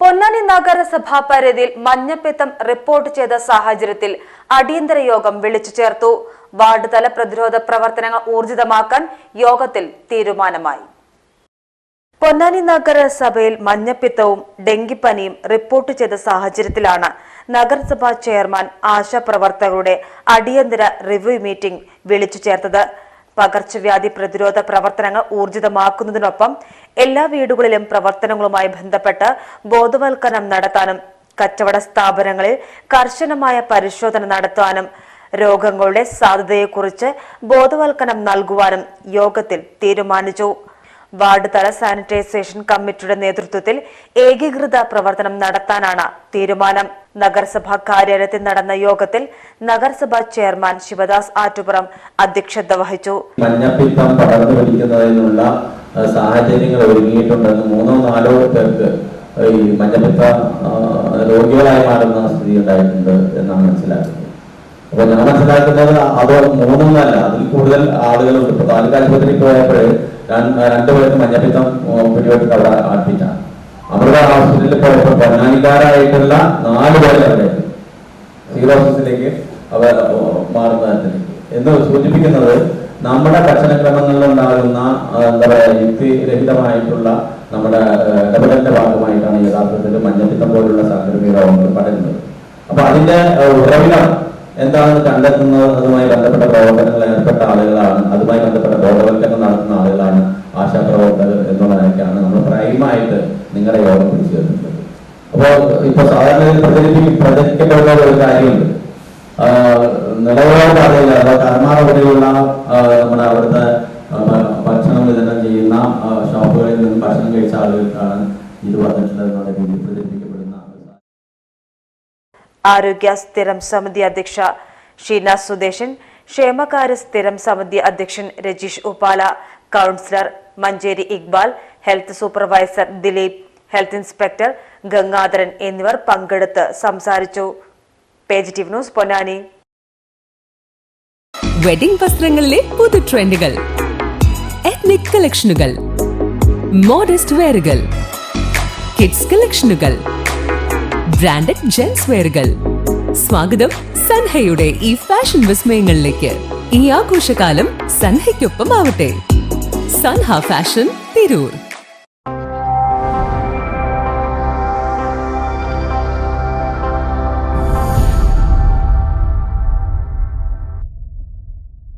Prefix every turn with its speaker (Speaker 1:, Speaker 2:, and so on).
Speaker 1: പൊന്നാനി നഗരസഭാ പരിധിയിൽ മഞ്ഞപ്പിത്തം റിപ്പോർട്ട് ചെയ്ത സാഹചര്യത്തിൽ അടിയന്തര യോഗം വിളിച്ചു ചേർത്തു. വാർഡ് തല പ്രതിരോധ പ്രവർത്തനങ്ങൾ ഊർജിതമാക്കാൻ യോഗത്തിൽ തീരുമാനമായി. പൊന്നാനി നഗരസഭയിൽ മഞ്ഞപ്പിത്തവും ഡെങ്കിപ്പനിയും റിപ്പോർട്ട് ചെയ്ത സാഹചര്യത്തിലാണ് നഗരസഭാ ചെയർമാൻ ആശാപ്രവർത്തകരുടെ അടിയന്തര റിവ്യൂ മീറ്റിംഗ് വിളിച്ചു ചേർത്തത്. പകർച്ചവ്യാധി പ്രതിരോധ പ്രവർത്തനങ്ങൾ ഊർജിതമാക്കുന്നതിനൊപ്പം എല്ലാ വീടുകളിലും പ്രവർത്തനങ്ങളുമായി ബന്ധപ്പെട്ട് ബോധവൽക്കരണം നടത്താനും കച്ചവട സ്ഥാപനങ്ങളിൽ കർശനമായ പരിശോധന നടത്താനും രോഗങ്ങളുടെ സാധ്യതയെക്കുറിച്ച് ബോധവൽക്കരണം നൽകുവാനും യോഗത്തിൽ തീരുമാനിച്ചു. വാർഡ് തല സാനിറ്റൈസേഷൻ കമ്മിറ്റിയുടെ നേതൃത്വത്തിൽ ഏകീകൃത പ്രവർത്തനം നടത്താനാണ് തീരുമാനം. നഗരസഭാ കാര്യാലയത്തിൽ നടന്ന യോഗത്തിൽ നഗരസഭാ ചെയർമാൻ ശിവദാസ് ആറ്റുപുറം അധ്യക്ഷത വഹിച്ചു.
Speaker 2: മഞ്ഞപ്പിത്തം പടർന്നു പിടിക്കുന്നതിനുള്ള സാഹചര്യങ്ങൾ ഒരുങ്ങിയിട്ടുണ്ടെന്ന് മൂന്നോ നാലോ പേർക്ക് ഈ മഞ്ഞപ്പിത്ത രോഗികളായി മാറുന്ന സ്ഥിതി ഉണ്ടായിട്ടുണ്ട് എന്നാണ് മനസ്സിലാക്കുന്നത്. അപ്പൊ ഞാൻ മനസ്സിലാക്കുന്നത് അത് മൂന്നൊന്നല്ല അതിൽ കൂടുതൽ ആളുകളുണ്ട്. ഇപ്പൊ താലൂക്ക് ആശുപത്രിയിൽ പോയപ്പോൾ രണ്ടുപേർക്ക് മഞ്ഞപ്പിത്തം ആ, പിടിപെട്ടിട്ട് അവിടെ അഡ്മിറ്റാണ് അവരുടെ ഹോസ്പിറ്റലിൽ പോയപ്പോൾ പൊന്നാനിക്കാരായിട്ടുള്ള നാല് പേരെ അവിടെ സീറോസിലേക്ക് അവർ മാറുന്ന തരത്തിലേക്ക്. എന്ന് സൂചിപ്പിക്കുന്നത് നമ്മുടെ ഭക്ഷണക്രമങ്ങളിൽ ഉണ്ടാകുന്ന എന്താ പറയുക യുക്തിരഹിതമായിട്ടുള്ള നമ്മുടെ ഇടപെടലിന്റെ ഭാഗമായിട്ടാണ് യഥാർത്ഥത്തിൽ മഞ്ഞപ്പിത്തം പോലുള്ള സാംക്രമിക രോഗങ്ങൾ പടരുന്നത്. അപ്പൊ അതിന്റെ ഉറവിടം എന്താണെന്ന് കണ്ടെത്തുന്നത് അതുമായി ബന്ധപ്പെട്ട പ്രവർത്തനങ്ങൾ ഏർപ്പെട്ട ആളുകളാണ്. അതുമായി ബന്ധപ്പെട്ട ബോധവൽക്കരണം നടത്തുന്ന ആളുകളാണ് ആശാപ്രവർത്തകർ എന്നുള്ള പ്രൈമായിട്ട് നിങ്ങളുടെ യോഗം പിടിച്ചു തരുന്നത് അപ്പോ ഇപ്പൊ സാധാരണ പ്രചരിപ്പിക്കും പ്രചരിക്കപ്പെടുന്ന ഒരു കാര്യമുണ്ട്. നിലവാരം അറിയില്ല. അഥവാ കർമാവിടെയുള്ള നമ്മുടെ അവിടുത്തെ ഭക്ഷണം വിതരണം ചെയ്യുന്ന ഷോപ്പുകളിൽ നിന്ന് ഭക്ഷണം കഴിച്ച ആളുകൾക്കാണ് ഇത് വന്നിട്ടുള്ളത് എന്നുള്ള രീതിയിൽ പ്രചരിപ്പിക്കപ്പെടുന്ന
Speaker 1: ആരോഗ്യ സ്ഥിരം സമിതി അധ്യക്ഷ ഷീന സുദേശൻ ക്ഷേമകാര്യ സ്ഥിരം സമിതി അധ്യക്ഷൻ Rajeesh Uppala councillor Mancheri Iqbal health supervisor Dileep health inspector Gangadharan എന്നിവർ പങ്കെടുത്ത് സംസാരിച്ചു. ന്യൂസ് പൊന്നാനി.
Speaker 3: വെഡിംഗ് വസ്ത്രങ്ങളിലെ പുതു ട്രെൻഡുകൾ എത്നിക് കളക്ഷനുകൾ മോഡസ്റ്റ് വെയറുകൾ കിഡ്സ് കളക്ഷനുകൾ ബ്രാൻഡഡ് ജെൻസ് വെയറുകൾ സ്വാഗതം സൻഹയുടെ ഈ ഫാഷൻ വിസ്മയങ്ങളിലേക്ക്. ഈ ആഘോഷകാലം സൻഹയ്ക്കൊപ്പം ആവട്ടെ സൻഹ ഫാഷൻ തിരൂർ